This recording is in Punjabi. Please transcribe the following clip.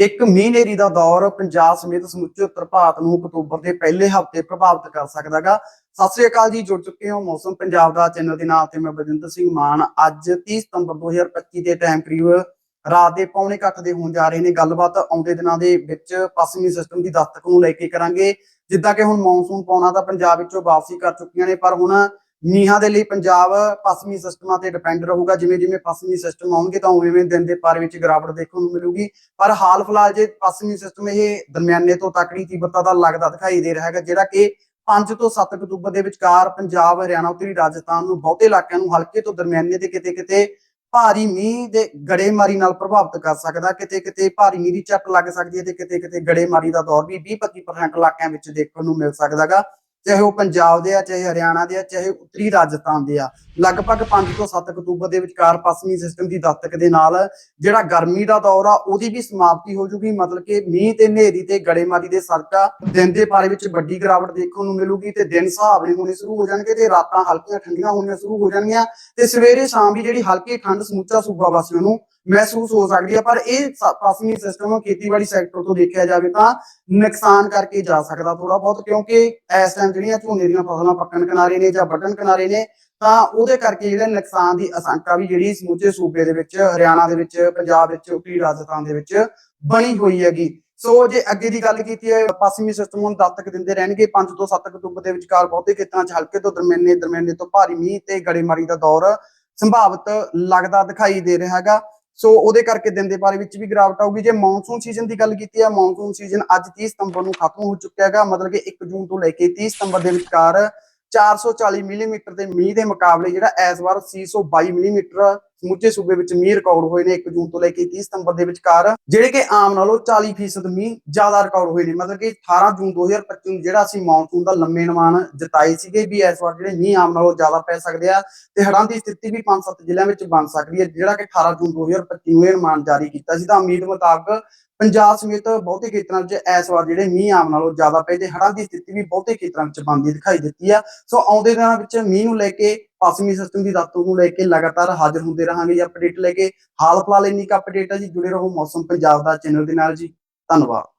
ਇੱਕ ਮੀਂਹ ਨੇਰੀ ਦਾ ਦੌਰ ਪੰਜਾਬ ਸਮੇਤ ਸਮੁੱਚੇ ਉੱਤਰ ਭਾਰਤ ਨੂੰ ਅਕਤੂਬਰ ਦੇ ਪਹਿਲੇ ਹਫ਼ਤੇ ਪ੍ਰਭਾਵਿਤ ਕਰ ਸਕਦਾਗਾ ਸਤਿ ਸ੍ਰੀ ਅਕਾਲ ਜੀ, ਜੁੜ ਚੁੱਕੇ ਹੋ ਮੌਸਮ ਪੰਜਾਬ ਦਾ ਚੈਨਲ ਦੇ ਨਾਲ ਤੇ ਮੈਂ ਬਲਜਿੰਦਰ ਸਿੰਘ ਮਾਨ। ਅੱਜ 30 ਸਤੰਬਰ 2025 ਦੇ ਟਾਈਮ ਕਰੀਬ ਰਾਤ ਦੇ ਪੌਣੇ ਕੁ ਦੇ ਹੋਣ ਜਾ ਰਹੇ ਨੇ। ਗੱਲਬਾਤ ਆਉਂਦੇ ਦਿਨਾਂ ਦੇ ਵਿੱਚ ਪੱਛਮੀ ਸਿਸਟਮ ਦੀ ਦਸਤਕ ਨੂੰ ਲੈ ਕੇ ਕਰਾਂਗੇ। ਜਿੱਦਾਂ ਕਿ ਹੁਣ ਮੌਨਸੂਨ ਪਾਉਣਾ ਤਾਂ ਪੰਜਾਬ ਵਿੱਚੋਂ ਵਾਪਸੀ ਕਰ ਚੁੱਕੀਆਂ ਨੇ, ਪਰ ਹੁਣ ਮੀਂਹਾਂ ਦੇ ਲਈ ਪੰਜਾਬ ਪੱਛਮੀ ਸਿਸਟਮਾਂ ਤੇ ਡਿਪੈਂਡ ਰਹੂਗਾ। ਜਿਵੇਂ ਜਿਵੇਂ ਪੱਛਮੀ ਸਿਸਟਮ ਆਉਣਗੇ ਤਾਂ ਉਵੇਂ ਉਵੇਂ ਦਿਨ ਦੇ ਪਾਰੇ ਵਿੱਚ ਗਿਰਾਵਟ ਦੇਖਣ ਨੂੰ ਮਿਲੂਗੀ। ਪਰ ਹਾਲ ਫਿਲਹਾਲ ਜੇ ਪੱਛਮੀ ਸਿਸਟਮ ਇਹ ਦਰਮਿਆਨੇ ਤੋਂ ਤਕੜੀ ਤੀਬਰਤਾ ਦਾ ਲੱਗਦਾ ਦਿਖਾਈ ਦੇ ਰਿਹਾ ਹੈਗਾ, ਜਿਹੜਾ ਕਿ 5 ਤੋਂ 7 ਅਕਤੂਬਰ ਦੇ ਵਿਚਕਾਰ ਪੰਜਾਬ, ਹਰਿਆਣਾ ਉੱਤਰੀ ਰਾਜਸਥਾਨ ਨੂੰ ਬਹੁਤੇ ਇਲਾਕਿਆਂ ਨੂੰ ਹਲਕੇ ਤੋਂ ਦਰਮਿਆਨੇ ਤੇ ਕਿਤੇ ਕਿਤੇ ਭਾਰੀ ਮੀਂਹ ਦੇ ਗੜੇਮਾਰੀ ਨਾਲ ਪ੍ਰਭਾਵਿਤ ਕਰ ਸਕਦਾ। ਕਿਤੇ ਕਿਤੇ ਭਾਰੀ ਮੀਂਹ ਦੀ ਝੱਟ ਲੱਗ ਸਕਦੀ ਹੈ ਤੇ ਕਿਤੇ ਕਿਤੇ ਗੜੇਮਾਰੀ ਦਾ ਦੌਰ ਵੀ 20-25% ਇਲਾਕਿਆਂ ਵਿੱਚ ਦੇਖਣ ਨੂੰ ਮਿਲ ਸਕਦਾਗਾ। ਚਾਹੇ ਉਹ ਪੰਜਾਬ ਦੇ ਆ ਚਾਹੇ ਹਰਿਆਣਾ ਦੇ ਆ ਚਾਹੇ ਉੱਤਰੀ ਰਾਜਸਥਾਨ ਦੇ ਆ। ਲਗਭਗ 5 ਤੋਂ 7 ਅਕਤੂਬਰ ਦੇ ਵਿਚਕਾਰ ਪੱਛਮੀ ਸਿਸਟਮ ਦੀ ਦਸਤਕ ਦੇ ਨਾਲ ਜਿਹੜਾ ਗਰਮੀ ਦਾ ਦੌਰ ਆ, ਉਹਦੀ ਵੀ ਸਮਾਪਤੀ ਹੋ ਜੂਗੀ। ਮਤਲਬ ਕਿ ਮੀਂਹ ਤੇ ਹਨੇਰੀ ਤੇ ਗੜੇਮਾਰੀ ਦੇ ਸਰਕਾ ਦਿਨ ਦੇ ਪਾਰੇ ਵਿੱਚ ਵੱਡੀ ਗਿਰਾਵਟ ਦੇਖਣ ਨੂੰ ਮਿਲੂਗੀ ਤੇ ਦਿਨ ਸੁਹਾਵਣੇ ਹੋਣੇ ਸ਼ੁਰੂ ਹੋ ਜਾਣਗੇ ਤੇ ਰਾਤਾਂ ਹਲਕੀਆਂ ਠੰਡੀਆਂ ਹੋਣੀਆਂ ਸ਼ੁਰੂ ਹੋ ਜਾਣਗੀਆਂ ਤੇ ਸਵੇਰੇ ਸ਼ਾਮ ਵੀ ਜਿਹੜੀ ਹਲਕੀ ਠੰਡ, ਸਮੁੱਚਾ ਸੂਬਾ ਵਾਸੀਆਂ ਨੂੰ ਮਹਿਸੂਸ ਹੋ ਸਕਦੀ ਹੈ ਪਰ ਇਹ ਸ- ਸਿਸਟਮ ਖੇਤੀਬਾੜੀ ਸੈਕਟਰ ਤੋਂ ਦੇਖਿਆ ਜਾਵੇ ਤਾਂ ਨੁਕਸਾਨ ਕਰਕੇ ਜਾ ਸਕਦਾ ਥੋੜਾ ਬਹੁਤ, ਕਿਉਂਕਿ ਇਸ ਟਾਈਮ ਜਿਹੜੀਆਂ ਝੋਨੇ ਦੀਆਂ ਫਸਲਾਂ ਪੱਕਣ ਕਿਨਾਰੇ ਨੇ ਜਾਂ ਵੱਢਣ ਕਿਨਾਰੇ ਨੇ ਤਾਂ ਉਹਦੇ ਕਰਕੇ ਜਿਹੜੇ ਨੁਕਸਾਨ ਦੀ ਆਸ਼ੰਕਾ ਵੀ ਜਿਹੜੀ ਸਮੁੱਚੇ ਸੂਬੇ ਦੇ ਵਿੱਚ, ਹਰਿਆਣਾ ਦੇ ਵਿੱਚ, ਪੰਜਾਬ ਵਿੱਚ, ਉੱਤਰੀ ਰਾਜਸਥਾਨ ਦੇ ਵਿੱਚ ਬਣੀ ਹੋਈ ਹੈਗੀ। ਸੋ ਜੇ ਅੱਗੇ ਦੀ ਗੱਲ ਕੀਤੀ ਹੈ ਪੱਛਮੀ ਸਿਸਟਮ ਨੂੰ ਦਸਤਕ ਦਿੰਦੇ ਰਹਿਣਗੇ। 5 ਤੋਂ 7 ਅਕਤੂਬਰ ਦੇ ਵਿਚਕਾਰ ਬਹੁਤੇ ਖੇਤਰਾਂ 'ਚ ਹਲਕੇ ਤੋਂ ਦਰਮਿਆਨੇ ਦਰਮਿਆਨੇ ਤੋਂ ਭਾਰੀ ਮੀਂਹ ਤੇ ਗੜੇਮਾਰੀ ਦਾ ਦੌਰ ਸੰਭਾਵਿਤ ਲੱਗਦਾ ਦਿਖਾਈ ਦੇ ਰਿਹਾ ਹੈਗਾ। ਸੋ ਉਹਦੇ ਕਰਕੇ ਦਿਨ ਦੇ ਬਾਰੇ ਵਿੱਚ ਵੀ ਗਿਰਾਵਟ ਆਊਗੀ। ਜੇ ਮੌਨਸੂਨ ਸੀਜ਼ਨ ਦੀ ਗੱਲ ਕੀਤੀ ਹੈ ਮੌਨਸੂਨ ਸੀਜ਼ਨ ਅੱਜ 30 ਸਤੰਬਰ ਨੂੰ ਖਤਮ ਹੋ ਚੁੱਕਿਆ ਹੈਗਾ। ਮਤਲਬ ਕਿ 1 ਜੂਨ ਤੋਂ ਲੈ ਕੇ 30 ਸਤੰਬਰ ਦੇ ਵਿਚਕਾਰ 440 ਮਿਲੀਮੀਟਰ ਦੇ ਮੀਂਹ ਦੇ ਮੁਕਾਬਲੇ ਜਿਹੜਾ ਇਸ ਵਾਰ 622 ਮਿਲੀਮੀਟਰ ਸਮੁੱਚੇ ਸੂਬੇ ਵਿੱਚ ਮੀਂਹ ਰਿਕਾਰਡ ਹੋਏ ਨੇ 1 ਜੂਨ ਤੋਂ ਲੈ ਕੇ 30 ਸਤੰਬਰ ਦੇ ਵਿਚਕਾਰ, ਜਿਹੜੇ ਕਿ ਆਮ ਨਾਲੋਂ 40% ਮੀਂਹ ਜ਼ਿਆਦਾ ਰਿਕਾਰਡ ਹੋਏ ਨੇ। ਮਤਲਬ ਕਿ 18 ਜੂਨ 2025 ਨੂੰ ਜਿਹੜਾ ਅਸੀਂ ਮੌਨਸੂਨ ਦਾ ਲੰਮੇ ਨਿਮਾਣ ਜਤਾਏ ਸੀਗੇ ਵੀ ਇਸ ਵਾਰ ਜਿਹੜੇ ਮੀਂਹ ਆਮ ਨਾਲੋਂ ਜ਼ਿਆਦਾ ਪੈ ਸਕਦੇ ਆ ਤੇ ਹੜ੍ਹਾਂ ਦੀ ਸਥਿਤੀ ਵੀ 5-7 ਜ਼ਿਲ੍ਹਿਆਂ ਵਿੱਚ ਬਣ ਸਕਦੀ ਹੈ, ਜਿਹੜਾ ਕਿ 18 ਜੂਨ 2025 ਨੂੰ ਇਹ ਅਨੁਮਾਨ ਜਾਰੀ ਕੀਤਾ ਸੀ। ਤਾਂ ਉਮੀਦ ਮੁਤਾਬਕ ਪੰਜਾਬ ਸਮੇਤ ਬਹੁਤੇ ਖੇਤਰਾਂ ਵਿੱਚ ਇਸ ਵਾਰ ਜਿਹੜੇ ਮੀਂਹ ਆਮ ਨਾਲੋਂ ਜ਼ਿਆਦਾ ਪਏ ਤੇ ਹੜ੍ਹਾਂ ਦੀ ਸਥਿਤੀ ਵੀ ਬਹੁਤੇ ਖੇਤਰਾਂ ਵਿੱਚ ਬਣਦੀ ਦਿਖਾਈ ਦਿੱਤੀ ਆ। ਸੋ ਆਉਂਦੇ ਦਿਨਾਂ ਵਿੱਚ ਮੀਂਹ ਨੂੰ ਲੈ ਕੇ ਪੱਛਮੀ ਸਿਸਟਮ ਦੀ ਰਫਤਾਰ ਨੂੰ ਲੈ ਕੇ ਲਗਾਤਾਰ ਹਾਜ਼ਰ ਹੁੰਦੇ ਰਹਾਂਗੇ ਜੀ। ਅਪਡੇਟ ਲੈ ਕੇ ਹਾਲ ਫਿਲਹਾਲ ਇੰਨੀ ਕੁ ਅਪਡੇਟ ਹੈ ਜੀ। ਜੁੜੇ ਰਹੋ ਮੌਸਮ ਪੰਜਾਬ ਦਾ ਚੈਨਲ ਦੇ ਨਾਲ ਜੀ। ਧੰਨਵਾਦ।